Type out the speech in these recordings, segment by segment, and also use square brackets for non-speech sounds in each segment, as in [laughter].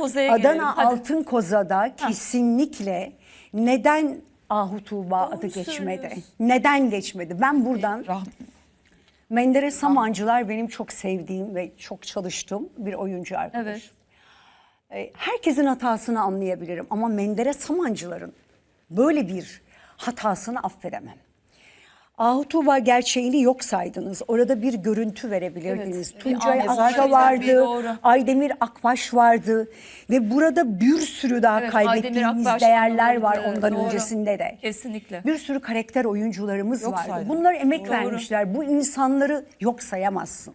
Koza'ya gelelim. Adana Hadi. Altın Koza'da kesinlikle neden Ahu Tuğba adı geçmedi? söylüyorsun. Neden geçmedi? Ben buradan Menderes Samancılar benim çok sevdiğim ve çok çalıştığım bir oyuncu arkadaş. Evet. E, Herkesin hatasını anlayabilirim ama Menderes Samancıların böyle bir hatasını affedemem. Ahu Tuğba gerçeğini yok saydınız. Orada bir görüntü verebilirdiniz. Evet, Tuncay an- Akça vardı, doğru. Aydemir Akbaş vardı ve burada bir sürü daha Evet, kaybettiğimiz Akbaş değerler vardı, var ondan doğru. öncesinde de. Kesinlikle. Bir sürü karakter oyuncularımız Yok vardı. saydım. Bunlar emek Doğru. vermişler. Bu insanları yok sayamazsın.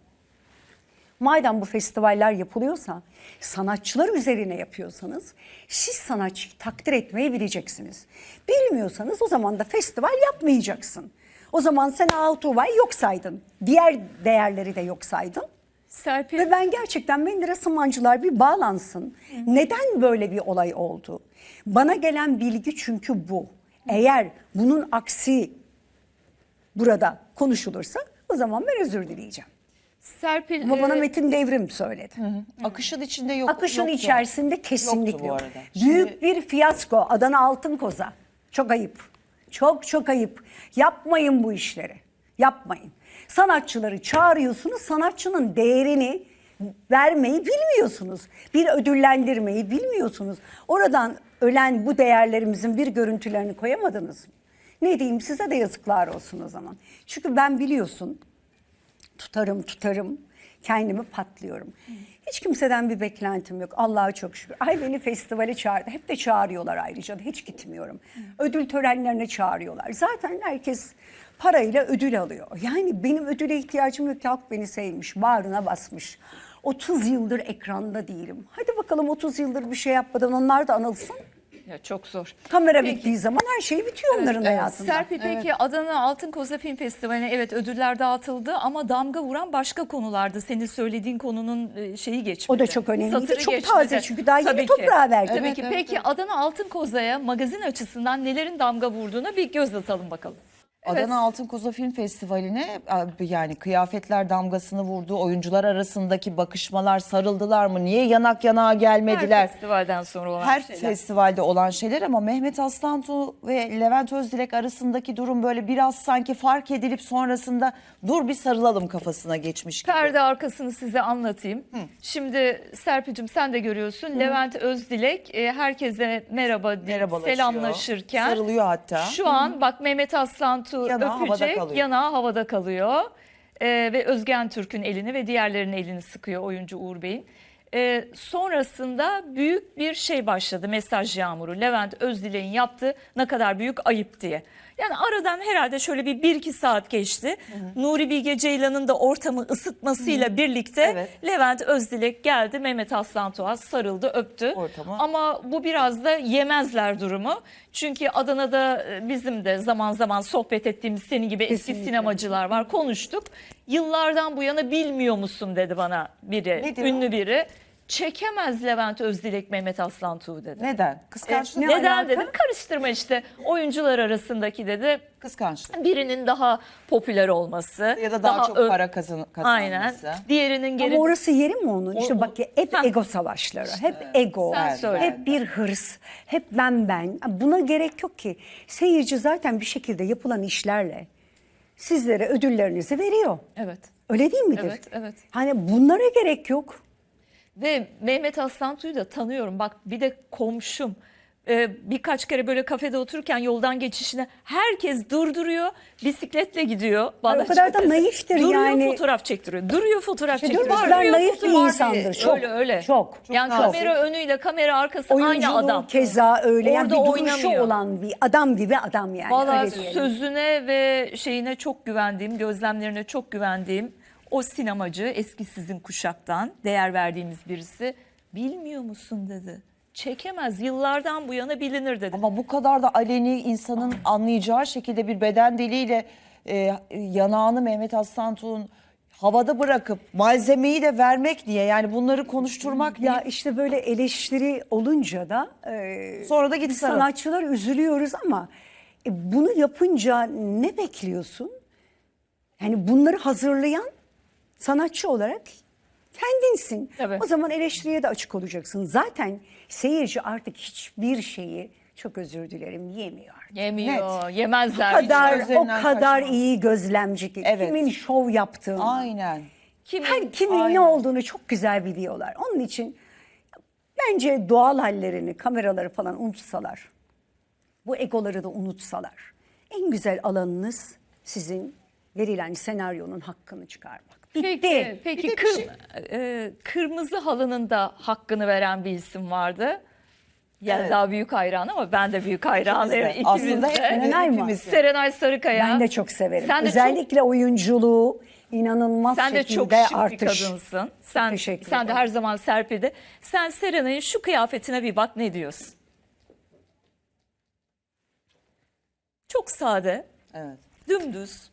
Madem bu festivaller yapılıyorsa, sanatçılar üzerine yapıyorsanız siz sanatçıyı takdir etmeyi bileceksiniz. Bilmiyorsanız o zaman da festival yapmayacaksın. O zaman sen Altuvay yok saydın. Diğer değerleri de yok saydın. Serpil Ve ben gerçekten Menderes Samancılar bir bağlansın. Neden böyle bir olay oldu? Bana gelen bilgi çünkü bu. Eğer bunun aksi burada konuşulursa o zaman ben özür dileyeceğim. Serpil Ama bana e, Metin Devrim söyledi. Akışın içinde yok. Akışın yoktu. içerisinde kesinlikle Yoktu bu arada. Büyük bir fiyasko Adana Altın Koza. Çok ayıp. Çok çok ayıp. Yapmayın bu işleri. Yapmayın. Sanatçıları çağırıyorsunuz. Sanatçının değerini vermeyi bilmiyorsunuz. Bir ödüllendirmeyi bilmiyorsunuz. Oradan ölen bu değerlerimizin bir görüntülerini koyamadınız mı? Ne diyeyim size de yazıklar olsun o zaman. Çünkü ben biliyorsun tutarım tutarım kendimi patlıyorum. Hiç kimseden bir beklentim yok. Allah'a çok şükür. Ay beni festivale çağırdı. Hep de çağırıyorlar ayrıca hiç gitmiyorum. Ödül törenlerine çağırıyorlar. Zaten herkes parayla ödül alıyor. Yani benim ödüle ihtiyacım yok halk beni sevmiş, bağrına basmış. 30 yıldır ekranda değilim. Hadi bakalım 30 yıldır bir şey yapmadan onlar da anılsın. Ya çok zor. Kamera Peki. bittiği zaman her şey bitiyor onların hayatında. Serpil peki Adana Altın Koza Film Festivali'ne evet ödüller dağıtıldı ama damga vuran başka konulardı. Senin söylediğin konunun e, şeyi geçmedi. O da çok önemliydi. Satırı Çok geçmedi. taze çünkü daha yeni Tabii ki. toprağa verdi. Tabii Evet, ki. evet, Peki Adana Altın Koza'ya magazin açısından nelerin damga vurduğuna bir göz atalım bakalım. Adana Altın Koza Film Festivali'ne yani kıyafetler damgasını vurdu. Oyuncular arasındaki bakışmalar sarıldılar mı? Niye yanak yanağa gelmediler? Her festivalden sonra olan Her şeyler. festivalde olan şeyler ama Mehmet Aslantu ve Levent Özdilek arasındaki durum böyle biraz sanki fark edilip sonrasında dur bir sarılalım kafasına geçmiş gibi. Perde arkasını size anlatayım. Şimdi Serpil'cim sen de görüyorsun. Levent Özdilek e, herkese merhaba deyip selamlaşırken. Sarılıyor hatta. Şu an bak Mehmet Aslantu Yanağı havada öpecek, kalıyor. yanağı havada kalıyor. E, ve Özgen Türk'ün elini ve diğerlerinin elini sıkıyor oyuncu Uğur Bey'in. E, sonrasında büyük bir şey başladı mesaj yağmuru. Levent Özdilek'in yaptığı ne kadar büyük ayıp diye. Yani aradan herhalde şöyle bir, bir iki saat geçti. Nuri Bilge Ceylan'ın da ortamı ısıtmasıyla birlikte Evet. Levent Özdilek geldi Mehmet Aslantuğ'a sarıldı öptü. Ortamı. Ama bu biraz da yemezler durumu. Çünkü Adana'da e, bizim de zaman zaman sohbet ettiğimiz senin gibi eski Kesinlikle. sinemacılar var konuştuk. Yıllardan bu yana bilmiyor musun dedi bana biri Nedir o? ünlü biri. Çekemez Levent Özdilek Mehmet Aslantuğ dedi. Neden? Kıskançlık. E, Neden alaka? dedim karıştırma işte oyuncular arasındaki dedi Kıskançlık. birinin daha popüler olması Ya da daha, çok ö- para kazan Aynen. kazanması. Diğerinin geri Ama orası yeri mi onun? İşte O- bak ya, hep Heh. ego savaşları, hep ego, Sen söyle. hep bir hırs, hep ben ben. Buna gerek yok ki. Seyirci zaten bir şekilde yapılan işlerle sizlere ödüllerinizi veriyor. Evet. Öyle değil midir? Evet, evet. Hani bunlara gerek yok. Ve Mehmet Aslantu'yu da tanıyorum. Bak bir de komşum. Ee, birkaç kere böyle kafede otururken yoldan geçişine herkes durduruyor. Bisikletle gidiyor. Ay, o kadar da naiftir Duruyor yani. fotoğraf çektiriyor. Duruyor fotoğraf İşte çektiriyor. kadar duruyor naif bir insandır. Çok, öyle öyle. çok. yani nazik. kamera önüyle kamera arkası aynı Oyunculuğu adam. keza öyle. Yani Orada bir duruşu oynamıyor. olan bir adam gibi adam yani. Valla sözüne ve şeyine çok güvendiğim, gözlemlerine çok güvendiğim o sinemacı eski sizin kuşaktan değer verdiğimiz birisi bilmiyor musun dedi. Çekemez yıllardan bu yana bilinir dedi. Ama bu kadar da aleni insanın anlayacağı şekilde bir beden diliyle e, yanağını Mehmet Aslantuğ'un havada bırakıp malzemeyi de vermek diye yani bunları konuşturmak Ya diye. işte böyle eleştiri olunca da e, Sonra da git sanatçılar üzülüyoruz ama e, bunu yapınca ne bekliyorsun? Yani bunları hazırlayan sanatçı olarak Kendinsin. Tabii. O zaman eleştiriye de açık olacaksın. Zaten seyirci artık hiçbir şeyi çok özür dilerim yemiyor. Yemiyor, O yemezler. kadar, o kadar kaçmaz. iyi gözlemci ki. Evet. Kimin şov yaptığını. Aynen. Kimin, Her kimin Aynen. ne olduğunu çok güzel biliyorlar. Onun için bence doğal hallerini, kameraları falan unutsalar, bu egoları da unutsalar, en güzel alanınız sizin verilen senaryonun hakkını çıkarmak. Bitti. Peki, peki Bir de kır- şey- e, kırmızı halının da hakkını veren bir isim vardı. Yelda büyük hayran ama ben de büyük hayranıyım. İkimiz de. Aslında de. Serenay mı? Serenay Sarıkaya. Ben de çok severim. Sen de Özellikle oyunculuğu inanılmaz çok, sen de şekilde çok şık artış. bir kadınsın. Sen, teşekkür sen de her zaman Serpil'de. Sen Serenay'ın şu kıyafetine bir bak ne diyorsun? Çok sade, Evet. dümdüz.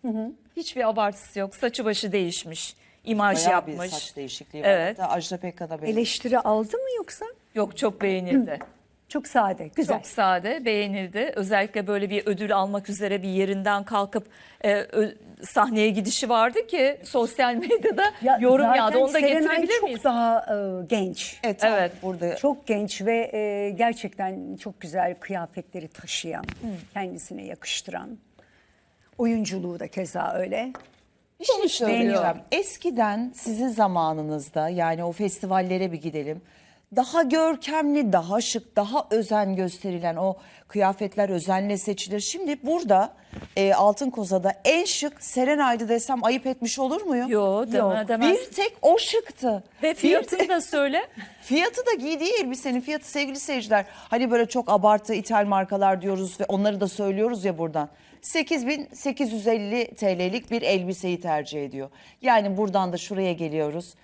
Hiçbir abartısı yok. Saçı başı değişmiş. imaj Bayağı bir yapmış. saç değişikliği var. Evet. Hatta Ajda Pekkan'a benziyor. Eleştiri aldı mı yoksa? Yok çok beğenildi. [clears throat] Çok sade, güzel. Çok sade, beğenildi. Özellikle böyle bir ödül almak üzere bir yerinden kalkıp e, ö- sahneye gidişi vardı ki sosyal medyada [laughs] yorum zaten yağdı. Onu da Serenay getirebilir çok miyiz? daha e, genç. Evet, Evet. burada Çok genç ve e, gerçekten çok güzel kıyafetleri taşıyan, kendisine yakıştıran. Oyunculuğu da keza öyle. Bir şey beğeniyorum. Eskiden sizin zamanınızda yani o festivallere bir gidelim. Daha görkemli, daha şık, daha özen gösterilen o kıyafetler özenle seçilir. Şimdi burada e, Altın Koza'da en şık Serenay'dı desem ayıp etmiş olur muyum? Yo deme, Yok. demez. Bir tek o şıktı. Ve fiyatını da söyle. [laughs] Fiyatı da giydiği elbisenin fiyatı sevgili seyirciler. Hani böyle çok abartı ithal markalar diyoruz ve onları da söylüyoruz ya buradan. 8850 TL'lik bir elbiseyi tercih ediyor. Yani buradan da şuraya geliyoruz.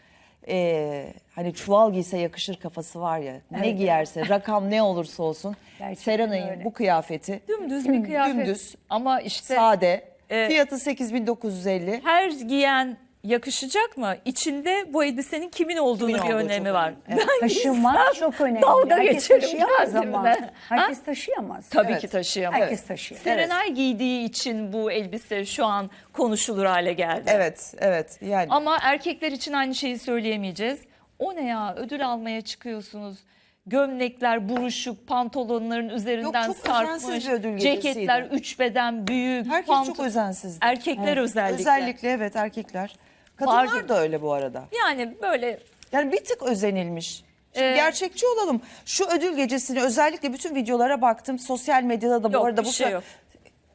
Ee, hani çuval giyse yakışır kafası var ya. Ne giyerse rakam ne olursa olsun. [laughs] Gerçekten Serenay'ın öyle. bu kıyafeti Dümdüz bir [clears throat] kıyafet. Dümdüz. Ama işte sade. e, fiyatı 8950. her giyen yakışacak mı? İçinde bu elbisenin kimin olduğunu Kimin bir olduğu önemi var. Evet. Taşımak çok önemli. dalga Herkes taşıyamaz ama. Herkes taşıyamaz. Tabii Evet. ki taşıyamaz. Herkes taşıyor. Serenay giydiği için bu elbise şu an konuşulur hale geldi. Evet, evet. Yani Ama erkekler için aynı şeyi söyleyemeyeceğiz. O ne ya ödül almaya çıkıyorsunuz. Gömlekler buruşuk, pantolonların üzerinden çok özensiz sarkmış, bir ödül ceketler üç beden büyük. herkes çok özensizdi. Erkekler özellikle. Özellikle evet erkekler. Kadınlar Vardı. da öyle bu arada. Yani böyle Yani bir tık özenilmiş. Şimdi Ee, gerçekçi olalım. Şu ödül gecesini özellikle bütün videolara baktım. Sosyal medyada da bu Yok, arada bir bu şey yok.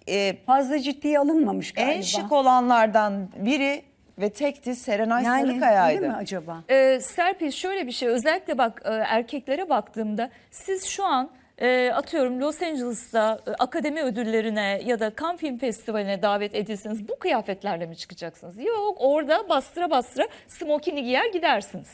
e, Fazla ciddiye alınmamış galiba. en şık olanlardan biri ve tekti Serenay yani Sarıkaya'ydı. mi acaba? Ee, Serpil şöyle bir şey özellikle bak e, erkeklere baktığımda siz şu an e, atıyorum Los Angeles'ta e, akademi ödüllerine ya da Cannes Film Festivali'ne davet edilseniz bu kıyafetlerle mi çıkacaksınız? Yok orada bastıra bastıra smokini giyer gidersiniz.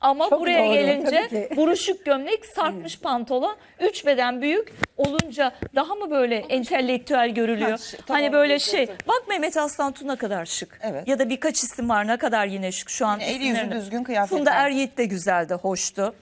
Ama Çok buraya doğru, gelince [laughs] buruşuk gömlek, sarkmış pantolon, üç beden büyük olunca daha mı böyle entelektüel görülüyor? Ha, şey, tamam, hani böyle şey. evet. Bak Mehmet Aslantu ne kadar şık. Evet. Ya da birkaç isim var ne kadar yine şık şu an. Yine eli yüzü isimlerini- düzgün kıyafetler. Funda Er Yiğit de güzeldi, hoştu.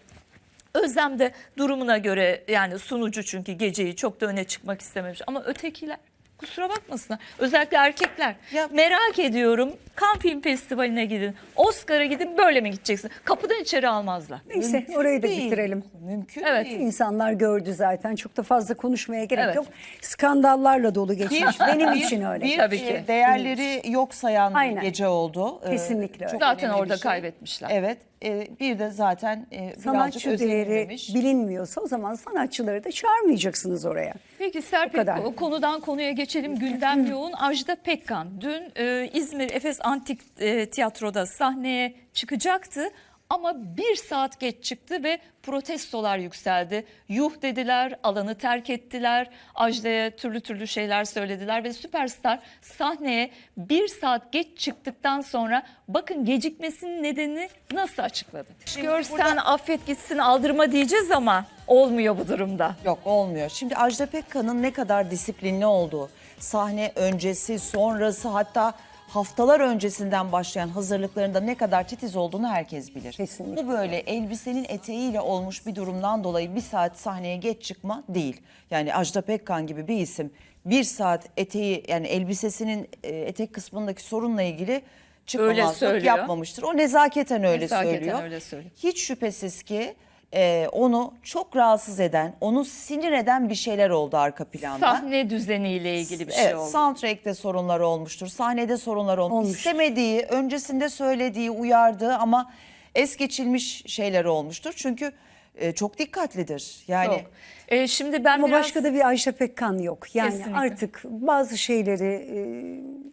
Özlem de durumuna göre yani sunucu çünkü geceyi çok da öne çıkmak istememiş. Ama ötekiler kusura bakmasınlar. Özellikle erkekler. Ya- Merak ediyorum Cannes Film Festivali'ne gidin. Oscar'a gidin böyle mi gideceksin? Kapıdan içeri almazlar. Neyse orayı da Değil. bitirelim. Mümkün Evet. değil. İnsanlar gördü zaten. Çok da fazla konuşmaya gerek Evet. yok. Skandallarla dolu geçmiş. Benim için öyle. Bir Tabii e, ki. değerleri yok sayan bir Aynen. gece oldu. Ee, Kesinlikle öyle. çok Zaten orada şey. kaybetmişler. Evet. E, bir de zaten e, birazcık Sanatçı değeri özenilmemiş. bilinmiyorsa o zaman sanatçıları da çağırmayacaksınız oraya. Peki Serpil O kadar. konudan konuya geçelim. Gündem yoğun. Ajda Pekkan dün e, İzmir Efes Antik e, Tiyatro'da sahneye çıkacaktı. Ama bir saat geç çıktı ve protestolar yükseldi. Yuh dediler, alanı terk ettiler. Ajda'ya türlü türlü şeyler söylediler ve Süperstar sahneye bir saat geç çıktıktan sonra bakın gecikmesinin nedenini nasıl açıkladı? Görsen affet gitsin aldırma diyeceğiz ama olmuyor bu durumda. Yok olmuyor. Şimdi Ajda Pekkan'ın ne kadar disiplinli olduğu, sahne öncesi, sonrası hatta haftalar öncesinden başlayan hazırlıklarında ne kadar titiz olduğunu herkes bilir. Kesinlikle. Bu böyle elbisenin eteğiyle olmuş bir durumdan dolayı bir saat sahneye geç çıkma değil. Yani Ajda Pekkan gibi bir isim bir saat eteği yani elbisesinin e, etek kısmındaki sorunla ilgili çıkmamazlık söylüyor. yapmamıştır. O nezaketen öyle Nezaketen söylüyor. öyle söylüyor. Hiç şüphesiz ki e, onu çok rahatsız eden, onu sinir eden bir şeyler oldu arka planda. Sahne düzeniyle ilgili bir şey Evet, oldu. soundtrack'te sorunlar olmuştur. Sahnede sorunlar olmuş. Olmuştur. İstemediği, öncesinde söylediği, uyardığı ama es geçilmiş şeyler olmuştur. Çünkü e, çok dikkatlidir. Yani Yok. Ee, şimdi ben Ama biraz başka da bir Ayşe Pekkan yok. Yani Kesinlikle. artık bazı şeyleri e,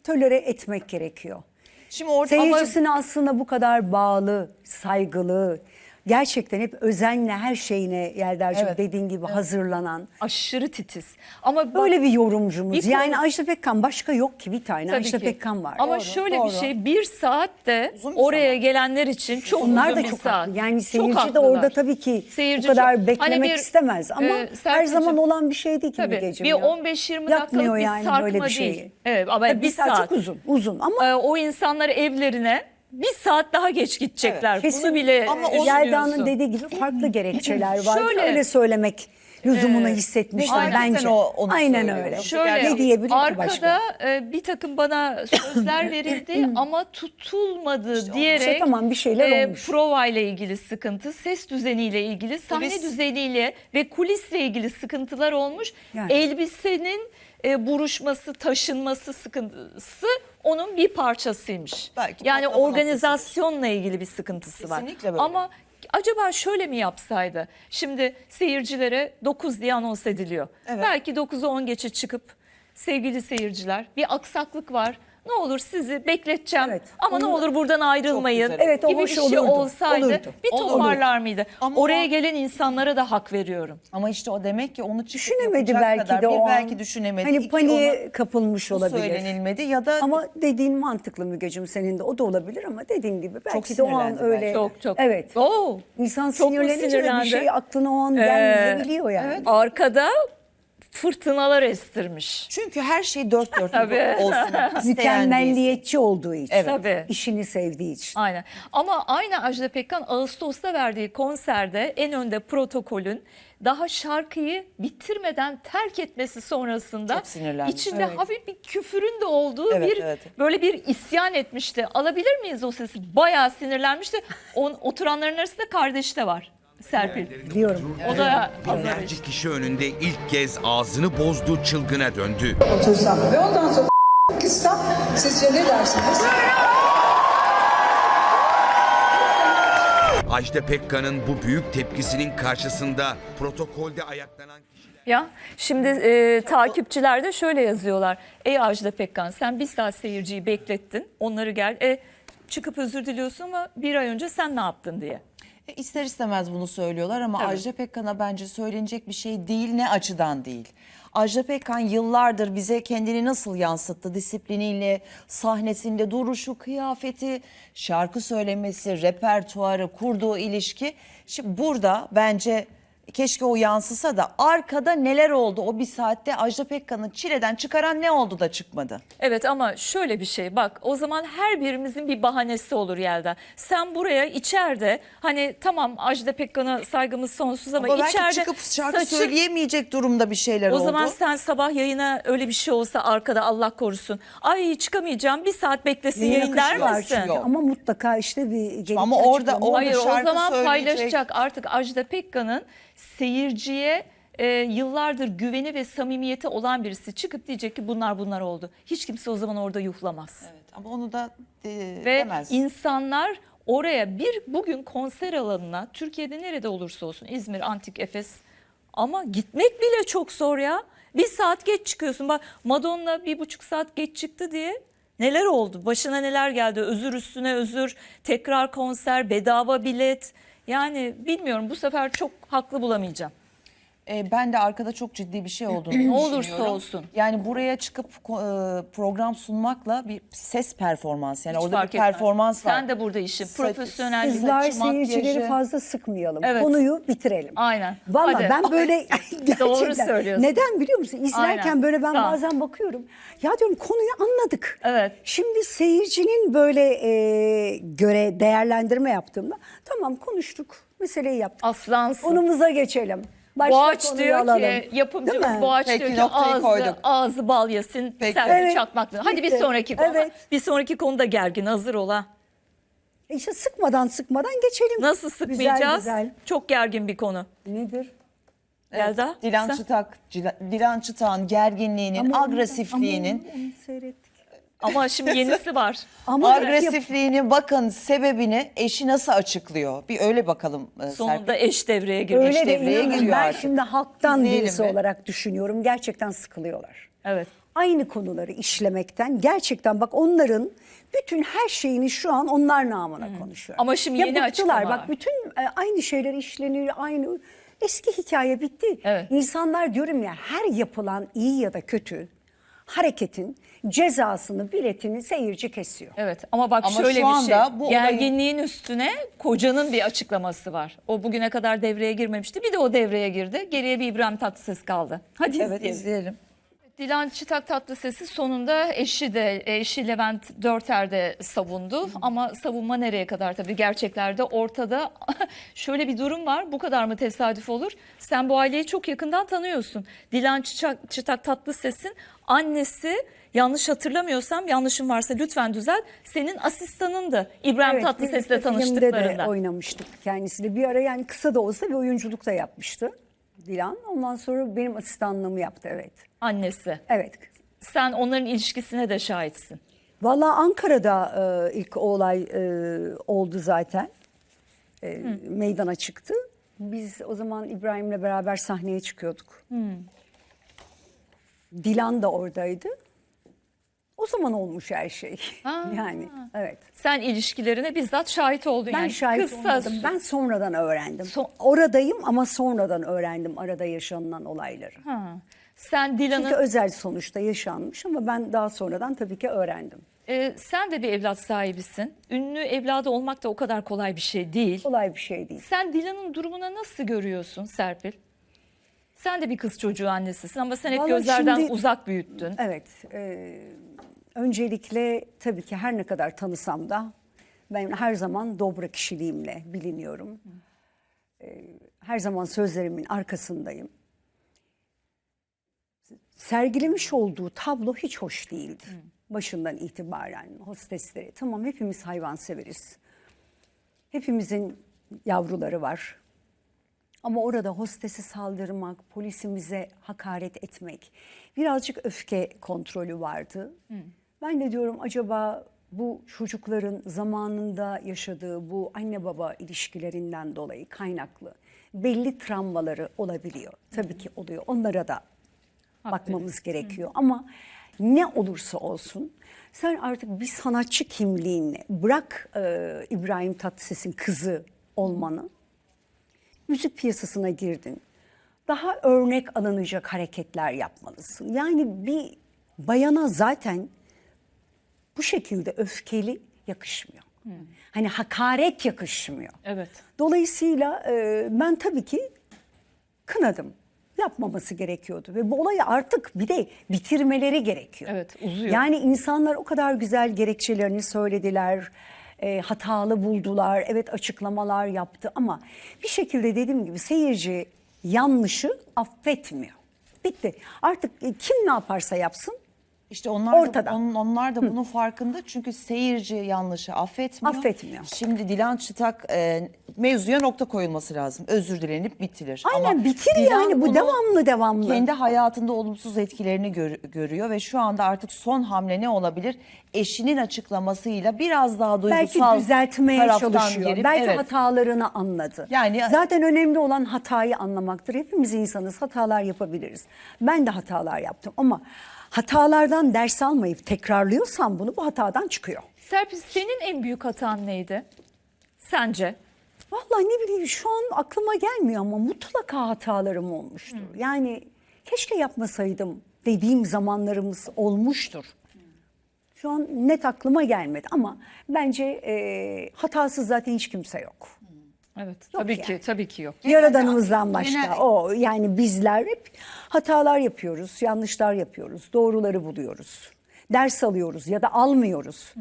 tolere etmek gerekiyor. şimdi orada ama Seyircisine aslında bu kadar bağlı, saygılı, gerçekten hep özenle her şeyine Yeldar'cığım Evet. dediğin gibi hazırlanan aşırı titiz. Ama bak, böyle bir yorumcumuz. Bir yani konu- Ayşe Pekkan başka yok ki bir tane tabii Ayşe ki. Pekkan var. Ama Doğru, şöyle doğru. bir şey bir saat de Uzun bir oraya zaman. gelenler için çok Onlar uzun da bir çok saat. haklı. Yani Çok seyirci de haklılar. orada tabii ki Seyirci bu kadar çok- beklemek Hani bir, istemez ama e, her zaman olan bir şey değil ki Tabii Mügeciğim bir ya. 15-20 dakikalık Yapmıyor bir yani sarkma böyle bir değil. şeyi. Evet ama Tabii bir, saat. çok uzun, uzun ama Ee, o insanlar evlerine bir saat daha geç gidecekler. Kesin. Bunu bile Ama o- Yelda'nın dediği gibi farklı [clears throat] gerekçeler var. Şöyle- öyle söylemek lüzumunu hissetmişler aynen bence. o- onu Aynen söylüyor. öyle. Şöyle ne diyebilir ki arkada başka? e, bir takım bana sözler [clears throat] verildi ama tutulmadı diyerek şey tamam, bir şeyler olmuş. prova ile ilgili sıkıntı, ses düzeniyle ilgili, sahne Kulis. düzeniyle ve kulisle ilgili sıkıntılar olmuş. Yani. Elbisenin e, buruşması, taşınması sıkıntısı onun bir parçasıymış. Belki yani organizasyonla ilgili bir sıkıntısı var. Kesinlikle böyle. Ama acaba şöyle mi yapsaydı? Şimdi seyircilere 9 diye anons ediliyor. Evet. Belki 9'u 10 geçe çıkıp sevgili seyirciler bir aksaklık var. Ne olur sizi bekleteceğim Evet. ama ne Onu- olur buradan ayrılmayın güzel. Evet, o gibi bir hoş şey olurdu. olsaydı Olurdu. bir Olurdu. toparlar mıydı? Ama Oraya o- gelen insanlara da hak veriyorum. ama işte o demek ki onu çıkıp Düşünemedi yapacak belki kadar de bir o an. belki düşünemedi. Hani iki paniğe ona kapılmış bu olabilir. söylenilmedi ya da Ama dediğin mantıklı Mügeciğim senin de o da olabilir ama dediğin gibi belki de o an sinirlendi öyle. belki. Çok çok. Evet. Oo. İnsan Çok mu sinirlenince de bir sinirlendi? şey aklına o an Ee, gelmeyebiliyor yani. Arkada fırtınalar estirmiş. çünkü her şey dört dört [laughs] Tabii. olsun isteyen. Mükemmelliyetçi olduğu için. Evet. Tabii. İşini sevdiği için. Aynen. Ama aynı Ajda Pekkan Ağustos'ta verdiği konserde en önde protokolün daha şarkıyı bitirmeden terk etmesi sonrasında Çok sinirlenmiş. içinde Evet. hafif bir küfürün de olduğu Evet, bir evet. böyle bir isyan etmişti. Alabilir miyiz o sesi? Bayağı sinirlenmişti. [laughs] On, oturanların arasında kardeşi de var. Serpil. Biliyorum. O da Binlerce kişi önünde ilk kez ağzını bozdu, çılgına döndü. otursam ve ondan sonra gitsem sizce ne dersiniz? Ajda Pekkan'ın bu büyük tepkisinin karşısında protokolde ayaklanan kişiler... Ya şimdi e, takipçiler de şöyle yazıyorlar. Ey Ajda Pekkan sen bir saat seyirciyi beklettin. Onları gel. E, çıkıp özür diliyorsun ama bir ay önce sen ne yaptın diye. E, İster istemez bunu söylüyorlar ama Tabii. Ajda Pekkan'a bence söylenecek bir şey değil ne açıdan değil. Ajda Pekkan yıllardır bize kendini nasıl yansıttı disipliniyle, sahnesinde duruşu, kıyafeti, şarkı söylemesi, repertuarı, kurduğu ilişki. Şimdi burada bence keşke o yansısa da arkada neler oldu o bir saatte Ajda Pekkan'ı çileden çıkaran ne oldu da çıkmadı? Evet ama şöyle bir şey bak o zaman her birimizin bir bahanesi olur Yelda. Sen buraya içeride hani tamam Ajda Pekkan'a saygımız sonsuz ama, Ama içeride çıkıp şarkı saçı- söyleyemeyecek durumda bir şeyler O oldu. zaman sen sabah yayına öyle bir şey olsa arkada Allah korusun. Ay çıkamayacağım bir saat beklesin Yayın yayın der misin? Ama mutlaka işte bir gelip Ama orada- orada Hayır o şarkı zaman söyleyecek. paylaşacak artık Ajda Pekkan'ın seyirciye e, yıllardır güveni ve samimiyeti olan birisi çıkıp diyecek ki bunlar bunlar oldu. Hiç kimse o zaman orada yuhlamaz. Evet, ama onu da e, Ve demez. insanlar oraya bir bugün konser alanına Türkiye'de nerede olursa olsun İzmir, Antik, Efes ama gitmek bile çok zor ya. Bir saat geç çıkıyorsun. Bak Madonna bir buçuk saat geç çıktı diye neler oldu? Başına neler geldi? Özür üstüne özür, tekrar konser, bedava bilet. Yani bilmiyorum bu sefer çok haklı bulamayacağım. E, ben de arkada çok ciddi bir şey olduğunu [clears throat] Ne olursa düşünüyorum. olsun. Yani buraya çıkıp ko- e, program sunmakla bir ses performansı yani Hiç orada bir fark etmez. performans var. Sen de burada işin Saç- profesyonellik. Kızlar saçı, seyircileri makyajı. fazla sıkmayalım. Evet. Konuyu bitirelim. Aynen. Valla Hadi. ben böyle [laughs] Doğru [laughs] gerçekten söylüyorsun. neden biliyor musun? İzlerken Aynen. böyle ben Tamam. bazen bakıyorum. Ya diyorum konuyu anladık. Evet. Şimdi seyircinin böyle e, göre değerlendirme yaptığımda tamam konuştuk. Meseleyi yaptık. Aslansın. Konumuza geçelim. Başka Boğaç konuyu diyor alalım. ki Değil yapımcımız mi? Boğaç Peki, diyor ki noktayı ağzı, koyduk. ağzı bal yesin Peki. Serpil Evet, Çakmaklı. Hadi bir bitti. sonraki konu. Evet. Bir sonraki konu da gergin hazır ola. İşte sıkmadan sıkmadan geçelim. Nasıl sıkmayacağız? Güzel güzel. Çok gergin bir konu. Nedir? Gelda. Dilan sen- Çıtak, Cila- Dilan Çıtak'ın gerginliğinin, agresifliğinin, ama onu- onu. Ama şimdi yenisi var. Ama agresifliğinin bakın sebebini eşi nasıl açıklıyor? Bir öyle bakalım e, Sonunda Serpil. eş devreye girmiş. öyle de devreye inanın giriyor ben artık. şimdi halktan İzleyelim birisi mi? olarak düşünüyorum. Gerçekten sıkılıyorlar. Evet. Aynı konuları işlemekten gerçekten bak onların bütün her şeyini şu an onlar namına konuşuyorum. Ama şimdi ya yeni bıktılar. açıklama var. Bak bütün e, aynı şeyler işleniyor aynı eski hikaye bitti. Evet. İnsanlar diyorum ya her yapılan iyi ya da kötü hareketin cezasını biletini seyirci kesiyor. Evet ama bak Ama şöyle şu bir anda şey. bu Gerginliğin üstüne kocanın bir açıklaması var. O bugüne kadar devreye girmemişti. Bir de o devreye girdi. Geriye bir İbrahim Tatlıses kaldı. Hadi Evet izleyelim. izleyelim. Dilan Çıtak Tatlıses'i sonunda eşi de eşi Levent Dörter de savundu ama savunma nereye kadar tabii gerçeklerde ortada [laughs] şöyle bir durum var bu kadar mı tesadüf olur sen bu aileyi çok yakından tanıyorsun Dilan Çıtak, Çıtak Tatlıses'in annesi yanlış hatırlamıyorsam yanlışım varsa lütfen düzelt senin asistanındı İbrahim Evet, Tatlıses'le tanıştıklarında. de oynamıştık kendisiyle. Bir ara yani kısa da olsa bir oyunculuk da yapmıştı Dilan. Ondan sonra benim asistanlığımı yaptı evet. Annesi Evet. sen onların ilişkisine de şahitsin. Valla Ankara'da e, ilk o olay e, oldu zaten. E, meydana çıktı. Biz o zaman İbrahim'le beraber sahneye çıkıyorduk. Dilan da oradaydı. O zaman olmuş her şey. [laughs] yani evet. Sen ilişkilerine bizzat şahit oldun Ben yani. şahit Kısa olmadım. Ben sonradan öğrendim. Son- Oradayım ama sonradan öğrendim arada yaşanılan olayları. Ha. Sen Dilan'ın Çünkü özel sonuçta yaşanmış ama ben daha sonradan tabii ki öğrendim. e, sen de bir evlat sahibisin. Ünlü evladı olmak da o kadar kolay bir şey değil. Kolay bir şey değil. Sen Dilan'ın durumuna nasıl görüyorsun Serpil? Sen de bir kız çocuğu annesisin ama sen hep Vallahi gözlerden şimdi- uzak büyüttün. Evet. e, öncelikle tabii ki her ne kadar tanısam da ben her zaman dobra kişiliğimle biliniyorum. E, her zaman sözlerimin arkasındayım. Sergilemiş olduğu tablo hiç hoş değildi. Başından itibaren hostesleri. Tamam hepimiz hayvan severiz. Hepimizin yavruları var. Ama orada hostese saldırmak, polisimize hakaret etmek, birazcık öfke kontrolü vardı. Ben de diyorum acaba bu çocukların zamanında yaşadığı bu anne baba ilişkilerinden dolayı kaynaklı belli travmaları olabiliyor. Tabii ki oluyor. Onlara da bakmamız gerekiyor. Ama ne olursa olsun sen artık bir sanatçı kimliğinle bırak e, İbrahim Tatlıses'in kızı olmanı müzik piyasasına girdin. Daha örnek alınacak hareketler yapmalısın. Yani bir bayana zaten bu şekilde öfkeli yakışmıyor. Hani hakaret yakışmıyor. Evet. Dolayısıyla e, ben tabii ki kınadım. Yapmaması gerekiyordu ve bu olayı artık bir de bitirmeleri gerekiyor. Evet, uzuyor. Yani insanlar o kadar güzel gerekçelerini söylediler, e, hatalı buldular, evet açıklamalar yaptı ama bir şekilde dediğim gibi seyirci yanlışı affetmiyor. Bitti. Artık e, kim ne yaparsa yapsın İşte onlar Ortada. da, on- onlar da bunun farkında çünkü seyirci yanlışı affetmiyor. Affetmiyor. Şimdi Dilan Çıtak e, mevzuya nokta koyulması lazım. Özür dilenip bitirir. Aynen Ama bitir Dilan yani bu devamlı devamlı. Kendi hayatında olumsuz etkilerini gör- görüyor ve şu anda artık son hamle ne olabilir? Eşinin açıklamasıyla biraz daha Belki duygusal düzeltmeye taraftan çalışıyor. gelip, Belki evet. hatalarını anladı. Yani- zaten önemli olan hatayı anlamaktır. Hepimiz insanız, hatalar yapabiliriz. Ben de hatalar yaptım ama hatalardan ders almayıp tekrarlıyorsan bunu bu hatadan çıkıyor. Serpil senin en büyük hatan neydi? Sence? Vallahi ne bileyim şu an aklıma gelmiyor ama mutlaka hatalarım olmuştur. Yani keşke yapmasaydım dediğim zamanlarımız olmuştur. Şu an net aklıma gelmedi ama bence e, hatasız zaten hiç kimse yok. Evet. Yok tabii yani. ki, tabii ki yok. Yaradanımızdan başka. genel- O yani bizler hep hatalar yapıyoruz, yanlışlar yapıyoruz, doğruları buluyoruz. Ders alıyoruz ya da almıyoruz.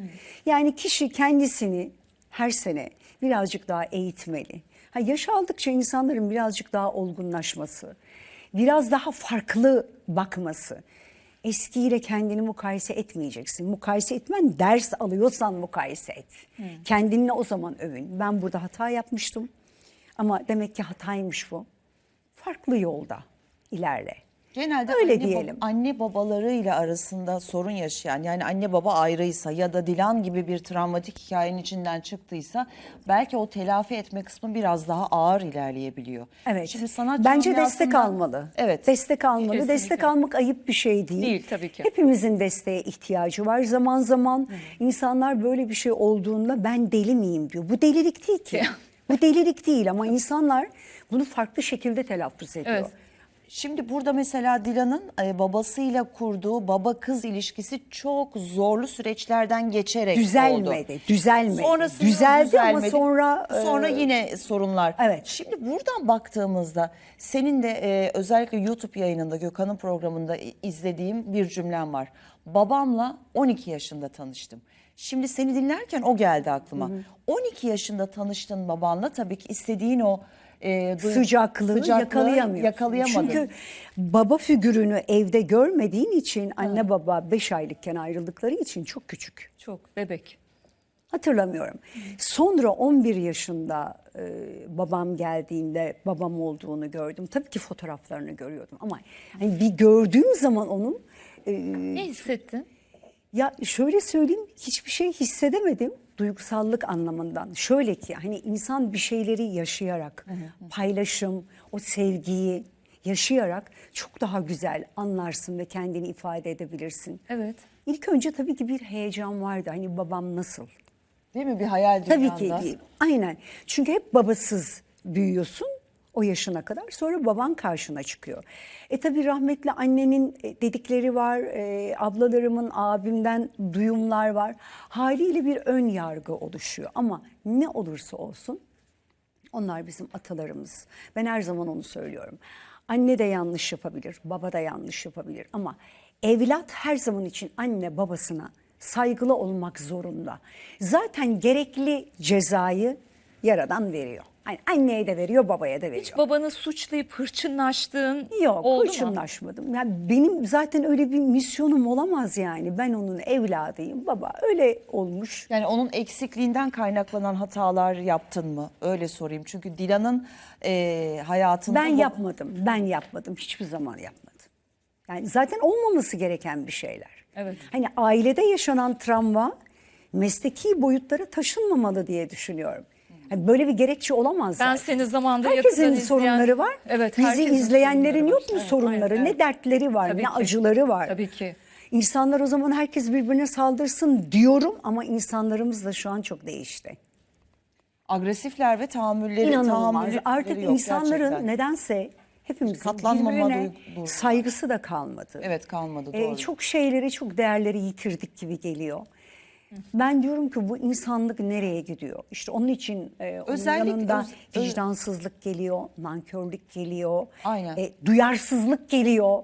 Yani kişi kendisini her sene birazcık daha eğitmeli. Ha, yaş aldıkça insanların birazcık daha olgunlaşması, biraz daha farklı bakması. Eskiyle kendini mukayese etmeyeceksin. Mukayese etmen ders alıyorsan mukayese et. Kendinle o zaman övün. Ben burada hata yapmıştım ama demek ki hataymış bu. Farklı yolda ilerle. Genelde Öyle anne, diyelim. anne babalarıyla arasında sorun yaşayan yani anne baba ayrıysa ya da Dilan gibi bir travmatik hikayenin içinden çıktıysa belki o telafi etme kısmı biraz daha ağır ilerleyebiliyor. Evet. Şimdi sanat Bence destek almalı. Evet. Destek almalı. Kesinlikle. Destek almak ayıp bir şey değil. Değil, tabii ki. Hepimizin desteğe ihtiyacı var. Zaman zaman insanlar böyle bir şey olduğunda ben deli miyim diyor. Bu delilik değil ki. Bu delilik değil ama insanlar bunu farklı şekilde telaffuz ediyor. Evet. Şimdi burada mesela Dilan'ın e, babasıyla kurduğu baba kız ilişkisi çok zorlu süreçlerden geçerek Düzelmedi, oldu. düzelmedi. Sonrasında Düzeldi ama düzelmedi. sonra, e, sonra yine sorunlar. Evet. Şimdi buradan baktığımızda senin de e, özellikle YouTube yayınında Gökhan'ın programında izlediğim bir cümlem var. Babamla 12 yaşında tanıştım. Şimdi seni dinlerken o geldi aklıma. 12 yaşında tanıştın babanla tabii ki istediğin o e, duy- sıcaklığı, yakalayamıyorsun. yakalayamadın. Çünkü baba figürünü evde görmediğin için anne baba 5 aylıkken ayrıldıkları için çok küçük. Çok bebek. Hatırlamıyorum. Sonra 11 yaşında e, babam geldiğinde babam olduğunu gördüm. Tabii ki fotoğraflarını görüyordum ama hani bir gördüğüm zaman onun e, Ne hissettin? Ya şöyle söyleyeyim hiçbir şey hissedemedim duygusallık anlamından. Şöyle ki hani insan bir şeyleri yaşayarak paylaşım, o sevgiyi yaşayarak çok daha güzel anlarsın ve kendini ifade edebilirsin. Evet. İlk önce tabii ki bir heyecan vardı. Hani babam nasıl? Değil mi bir hayal Tabii dünyanda? ki değil. Aynen. Çünkü hep babasız büyüyorsun o yaşına kadar. Sonra baban karşına çıkıyor. E tabii rahmetli annenin e, dedikleri var, e, ablalarımın abimden duyumlar var. Haliyle bir ön yargı oluşuyor. Ama ne olursa olsun onlar bizim atalarımız. Ben her zaman onu söylüyorum. Anne de yanlış yapabilir, baba da yanlış yapabilir ama evlat her zaman için anne babasına saygılı olmak zorunda. Zaten gerekli cezayı yaradan veriyor. Hani anneye de veriyor, babaya da veriyor. Hiç babanı suçlayıp hırçınlaştığın Yok, oldu mu? hırçınlaşmadım. Ya benim zaten öyle bir misyonum olamaz yani. Ben onun evladıyım. Baba öyle olmuş. Yani onun eksikliğinden kaynaklanan hatalar yaptın mı? Öyle sorayım. Çünkü Dilan'ın e, hayatında... Ben yapmadım. Ben yapmadım. Hiçbir zaman yapmadım. Yani zaten olmaması gereken bir şeyler. Evet. Hani ailede yaşanan travma mesleki boyutlara taşınmamalı diye düşünüyorum. Yani böyle bir gerekçe olamaz Ben seni zamanda Herkesin yakından izleyen- sorunları var. Evet, Bizi herkesin izleyenlerin sorunları yok var. mu Evet, sorunları? aynen, Ne dertleri var, Tabii ne ki. acıları var. Tabii ki. İnsanlar o zaman herkes birbirine saldırsın diyorum ama insanlarımız da şu an çok değişti. Agresifler ve tahammülleri, İnanılmaz. tahammülleri Artık yok insanların gerçekten. nedense hepimizin Katlanmama birbirine duygu- saygısı da kalmadı. Evet kalmadı Ee, doğru. çok şeyleri, çok değerleri yitirdik gibi geliyor. Ben diyorum ki bu insanlık nereye gidiyor? İşte onun için e, onun Özellikle yanında öz- vicdansızlık geliyor, nankörlük geliyor, Aynen. e, duyarsızlık geliyor,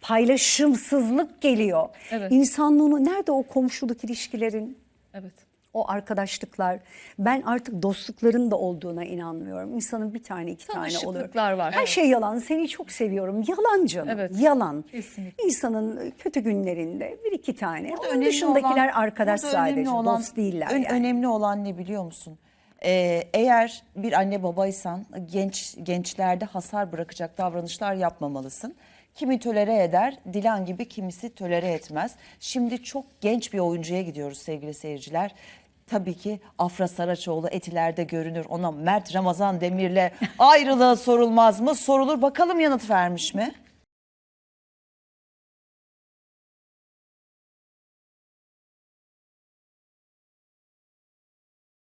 paylaşımsızlık geliyor. Evet. İnsanlığını nerede o komşuluk ilişkilerin, Evet. O arkadaşlıklar. Ben artık dostlukların da olduğuna inanmıyorum. İnsanın bir tane iki tane. Tanışıklıklar var. Her şey yalan. Seni çok seviyorum. Yalan canım. Evet. Yalan. Kesinlikle. İnsanın kötü günlerinde bir iki tane. Burada Onun önemli dışındakiler olan- arkadaş burada önemli sadece. olan- dost değiller ön- yani. Önemli olan ne biliyor musun? Ee, eğer bir anne babaysan genç gençlerde hasar bırakacak davranışlar yapmamalısın. Kimi tölere eder, Dilan gibi kimisi tölere etmez. Şimdi çok genç bir oyuncuya gidiyoruz sevgili seyirciler. Tabii ki Afra Saraçoğlu etilerde görünür. Ona Mert Ramazan Demir'le ayrılığı sorulmaz mı? Sorulur. Bakalım yanıt vermiş mi?